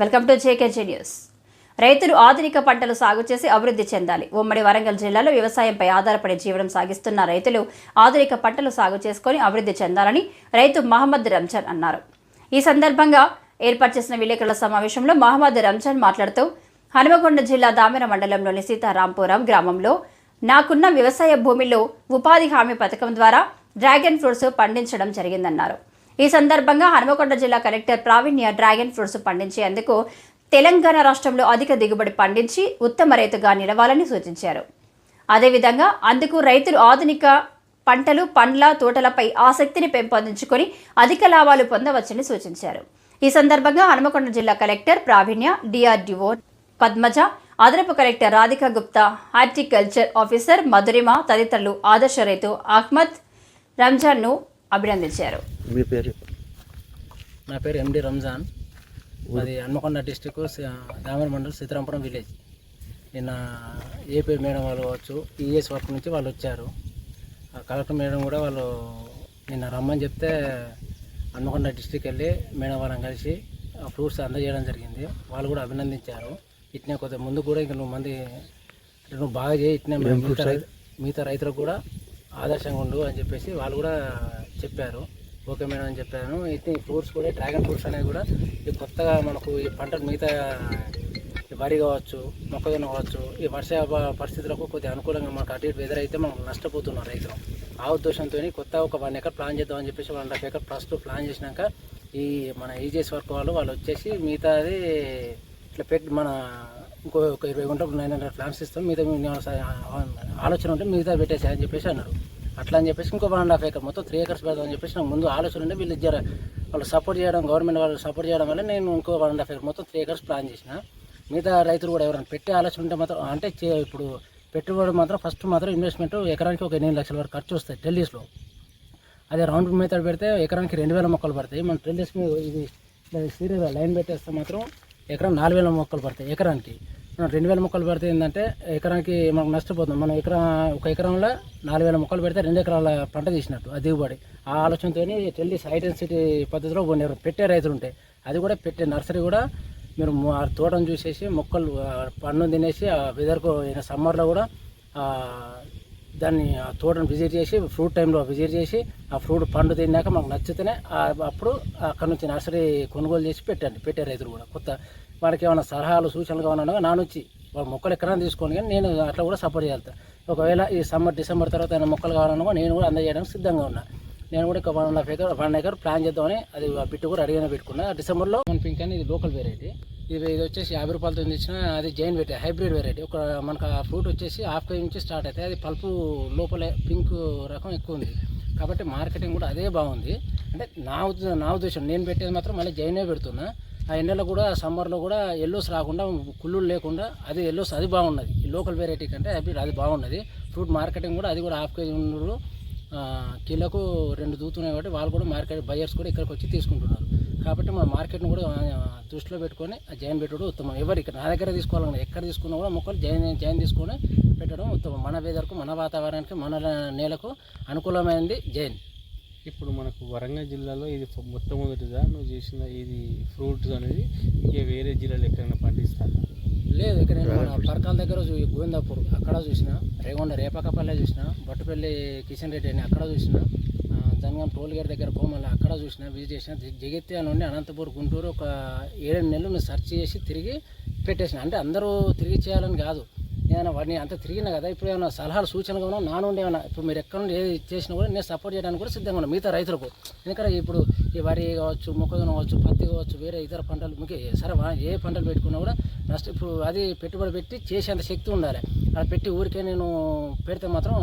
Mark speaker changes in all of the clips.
Speaker 1: Welcome to JKG news. రైతులు ఆధునిక పంటలు సాగు చేసి అభివృద్ధి చెందాలి. ఉమ్మడి వరంగల్ జిల్లాలో వ్యవసాయంపై ఆధారపడి జీవనం సాగిస్తున్న రైతులు ఆధునిక పంటలు సాగు చేసుకొని అభివృద్ధి చెందాలని రైతు మహమ్మద్ రంజాన్ అన్నారు. ఈ సందర్భంగా ఏర్పాటు చేసిన విలేకరుల సమావేశంలో మహమ్మద్ రంజాన్ మాట్లాడుతూ హనుమకొండ జిల్లా దామెర మండలంలోని సీతారాంపురం గ్రామంలో నాకున్న వ్యవసాయ భూమిలో ఉపాధి హామీ పథకం ద్వారా డ్రాగన్ ఫ్రూట్స్ పండించడం జరిగిందన్నారు. ఈ సందర్భంగా హనుమకొండ జిల్లా కలెక్టర్ ప్రావీణ్య డ్రాగన్ ఫ్రూట్స్ పండించేందుకు తెలంగాణ రాష్ట్రంలో అధిక దిగుబడి పండించి ఉత్తమ రైతుగా నిలవాలని సూచించారు. అదేవిధంగా అందుకు రైతులు ఆధునిక పంటలు పండ్ల తోటలపై ఆసక్తిని పెంపొందించుకొని అధిక లాభాలు పొందవచ్చని సూచించారు. ఈ సందర్భంగా హనుమకొండ జిల్లా కలెక్టర్ ప్రావీణ్య డిఆర్డిఓ పద్మజ అదనపు collector Radhika Gupta horticulture officer Madhurima తదితరులు ఆదర్శ రైతు అహ్మద్ రంజాన్ను అభినందించారు.
Speaker 2: మీ పేరు?
Speaker 3: నా పేరు ఎండి రంజాన్. అది హన్మకొండ డిస్టిక్ దామర మండలం సీతారాంపురం విలేజ్. నిన్న ఏపీ మేడం వాళ్ళు కావచ్చు ఈఎస్ వర్క్ నుంచి వాళ్ళు వచ్చారు. ఆ కలెక్టర్ మేడం కూడా వాళ్ళు నిన్న రమ్మని చెప్తే హన్మకొండ డిస్టిక్ వెళ్ళి మేడం వాళ్ళని కలిసి ఆ ఫ్రూట్స్ అందజేయడం జరిగింది. వాళ్ళు కూడా అభినందించారు. ఇట్నే కొద్దిగా ముందు కూడా ఇంకా నువ్వు మంది నువ్వు బాగా చేయి ఇట్నే మిగతా రైతులకు కూడా ఆదర్శంగా ఉండు అని చెప్పేసి వాళ్ళు కూడా చెప్పారు. ఓకే మేడం అని చెప్పాను. అయితే ఈ ఫ్రూట్స్ కూడా డ్రాగన్ ఫ్రూట్స్ అనేవి కూడా ఈ కొత్తగా మనకు ఈ పంటలు మిగతా వరి కావచ్చు మొక్కజొన్న కావచ్చు ఈ వర్ష పరిస్థితులకు కొద్దిగా అనుకూలంగా మనకు అటు ఇటు వెదర్ అయితే మనం నష్టపోతున్నాం రైతులు. ఆ ఉద్దేశంతో కొత్త ఒక వన్ ఎకర్ ప్లాన్ చేద్దాం అని చెప్పేసి one acre plus two plan చేసినాక ఈ మన ఈజీఎస్ వర్క్ వాళ్ళు వాళ్ళు వచ్చేసి మిగతాది ఇట్లా పెట్టి మన ఇంకో ఒక ఇరవై గుంటలు నైన్ హండ్రెడ్ ప్లాన్స్ ఇస్తాం. మిగతా ఆలోచన ఉంటే మిగతా పెట్టేసాయని చెప్పేసి అన్నారు. అట్లా అని చెప్పేసి ఇంకో వన్ అండ్ హాఫ్ ఏకర్ మొత్తం త్రీ ఎకర్స్ పెడదామని చెప్పేసి నాకు ముందు ఆలోచన ఉంటే వీళ్ళు ఇద్దరు. వాళ్ళు సపోర్ట్ చేయడం గవర్నమెంట్ వాళ్ళు సపోర్ట్ చేయడం వల్ల నేను ఇంకో వన్ అండ్ హాఫ్ ఏకర్ మొత్తం త్రీ ఏకర్స్ ప్లాన్ చేసిన. మిగతా రైతులు కూడా ఎవరైనా పెట్టే ఆలోచన ఉంటే మాత్రం అంటే చే- ఇప్పుడు పెట్టుబడి మాత్రం ఫస్ట్ మాత్రం ఇన్వెస్ట్మెంట్ ఎకరానికి ఒక ఎనిమిది లక్షల వరకు ఖర్చు వస్తాయి ఢిల్లీస్లో అదే రౌండ్ మెథడ్ పెడితే ఎకరానికి రెండు వేల మొక్కలు పడతాయి. మన ట్రెల్లిస్ మీద ఇది సీరియల్ లైన్ పెట్టేస్తే మాత్రం ఎకరం నాలుగు వేల మొక్కలు పడతాయి ఎకరానికి. రెండు వేల మొక్కలు పెడితే ఏంటంటే ఎకరానికి మనకు నష్టపోతుంది. మనం ఎకరా ఒక ఎకరంలో నాలుగు వేల మొక్కలు పెడితే రెండు ఎకరాల పంట తీసినట్టు ఆ దిగుబడి. ఆ ఆలోచనతో టెల్లిస్ హై సిటీ పద్ధతిలో కొన్ని పెట్టే రైతులు ఉంటాయి అది కూడా పెట్టే నర్సరీ కూడా మీరు ఆ తోటను చూసేసి మొక్కలు ఆ పండును తినేసి ఆ వెదర్కు సమ్మర్లో కూడా దాన్ని ఆ తోటను విజిట్ చేసి ఫ్రూట్ టైంలో విజిట్ చేసి ఆ ఫ్రూట్ పండు తిన్నాక మాకు నచ్చితేనే అప్పుడు అక్కడ నుంచి నర్సరీ కొనుగోలు చేసి పెట్టండి పెట్టే రైతులు కూడా. కొత్త వాళ్ళకి ఏమైనా సలహాలు సూచనలు కావాలన్నా నా నుంచి వాళ్ళ మొక్కలు ఎక్కడైనా తీసుకొని కానీ నేను అట్లా కూడా సపోర్ట్ చేస్తాను ఒకవేళ ఈ సమ్మర్ డిసెంబర్ తర్వాత ఏమైనా మొక్కలు కావాలన్నా నేను కూడా అందజేయడానికి సిద్ధంగా ఉన్నా. నేను కూడా ఒక one and half acre one acre plan చేద్దామని అది ఆ బిట్టు కూడా అడిగిన పెట్టుకున్నా. డిసెంబర్లో పింక్ అని ఇది లోకల్ వెరైటీ ఇది ఇది వచ్చేసి యాభై రూపాయలతో ఇచ్చిన అది జైన్ వెరైటీ హైబ్రిడ్ వెరైటీ ఒక మనకు ఆ ఫ్రూట్ వచ్చేసి హాఫ్ కేజీ నుంచి స్టార్ట్ అవుతాయి. అది పల్పు లోపలే పింక్ రకం ఎక్కువ ఉంది. కాబట్టి మార్కెటింగ్ కూడా అదే బాగుంది. అంటే నా ఉద్ద- నా ఉద్దేశం నేను పెట్టేది మాత్రం మళ్ళీ జైనే పెడుతున్నా. ఆ ఎండలో కూడా సమ్మర్లో కూడా ఎల్లోస్ రాకుండా కుళ్ళు లేకుండా అది ఎల్లోస్ అది బాగున్నది. ఈ లోకల్ వెరైటీ కంటే హైబ్రిడ్ అది బాగున్నది. ఫ్రూట్ మార్కెటింగ్ కూడా అది కూడా హాఫ్ కేజీ ఉన్నారు కిలోకు రెండు దూతున్నాయి కాబట్టి వాళ్ళు కూడా మార్కెట్ బయర్స్ కూడా ఇక్కడికి వచ్చి తీసుకుంటున్నారు. కాబట్టి మన మార్కెట్ని కూడా దృష్టిలో పెట్టుకొని ఆ జైన్ పెట్టడం ఉత్తమం. ఎవరు ఇక్కడ నా దగ్గర తీసుకోవాలన్నా ఎక్కడ తీసుకున్నా కూడా మొక్కలు జైన్ జైన్ తీసుకొని పెట్టడం ఉత్తమం. మన వెదర్కు మన వాతావరణానికి మన నేలకు అనుకూలమైనది జైన్.
Speaker 4: ఇప్పుడు మనకు వరంగల్ జిల్లాలో ఇది మొట్టమొదటిగా నువ్వు చేసిన ఇది ఫ్రూట్స్ అనేది ఇంకే వేరే జిల్లాలో ఎక్కడైనా పండిస్తాను
Speaker 3: లేదు ఇక్కడ నేను పరకాల దగ్గర గోవిందాపూర్ అక్కడ చూసిన రేగొండ రేపకపల్లె చూసిన బట్టుపల్లి కిషన్ రెడ్డి అని అక్కడ చూసిన జనగాం టోల్ గేట్ దగ్గర కోమల్ల అక్కడ చూసిన విజిట్ చేసిన జగిత్యాల నుండి అనంతపూర్ గుంటూరు ఒక ఏడెనిమిది నెలలు నేను సెర్చ్ చేసి తిరిగి పెట్టేసిన. అంటే అందరూ తిరిగి చేయాలని కాదు. నేను వాడిని అంత తిరిగినా కదా ఇప్పుడు ఏమైనా సలహాలు సూచనగా ఉన్నా నా నుండి ఏమైనా ఇప్పుడు మీరు ఎక్కడ నుండి ఏది చేసినా కూడా నేను సపోర్ట్ చేయడానికి కూడా సిద్ధంగా ఉన్నాను మిగతా రైతులకు. ఎందుకంటే ఇప్పుడు ఈ వరి కావచ్చు మొక్కజొన్న కావచ్చు పత్తి కావచ్చు వేరే ఇతర పంటలు మీకు సరే ఏ పంటలు పెట్టుకున్నా కూడా నష్టం ఇప్పుడు అది పెట్టుబడి పెట్టి చేసేంత శక్తి ఉండాలి. అలా పెట్టి ఊరికే నేను పెడితే మాత్రం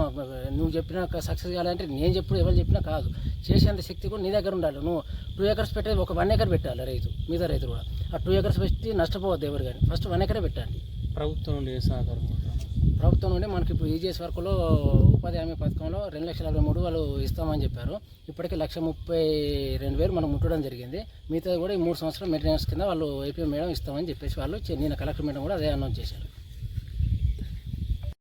Speaker 3: నువ్వు చెప్పిన సక్సెస్ కావాలంటే నేను చెప్పుడు ఎవరు చెప్పినా కాదు. చేసేంత శక్తి కూడా నీ దగ్గర ఉండాలి. నువ్వు టూ ఎకర్స్ పెట్టేది ఒక వన్ ఎకర్ పెట్టాలి రైతు మిగతా రైతు కూడా. ఆ టూ ఎకర్స్ పెట్టి నష్టపోవద్దు ఎవరు కానీ. ఫస్ట్ వన్ ఎకరే పెట్టండి
Speaker 4: ప్రభుత్వం నుండి సహకారం?
Speaker 3: ప్రభుత్వం నుండి మనకి ఇప్పుడు ఈజీఎస్ వర్క్లో ఉపాధి హామీ పథకంలో రెండు లక్షల యాభై మూడు వాళ్ళు ఇస్తామని చెప్పారు. ఇప్పటికీ లక్ష ముప్పై రెండు వేలు మనం ముట్టడం జరిగింది. మిగతా కూడా ఈ మూడు సంవత్సరాలు మెయింటెనెన్స్ కింద వాళ్ళు ఏపీ మేడం ఇస్తామని చెప్పేసి వాళ్ళు నిన్న కలెక్టర్ మేడం కూడా అదే అనౌన్స్ చేశారు.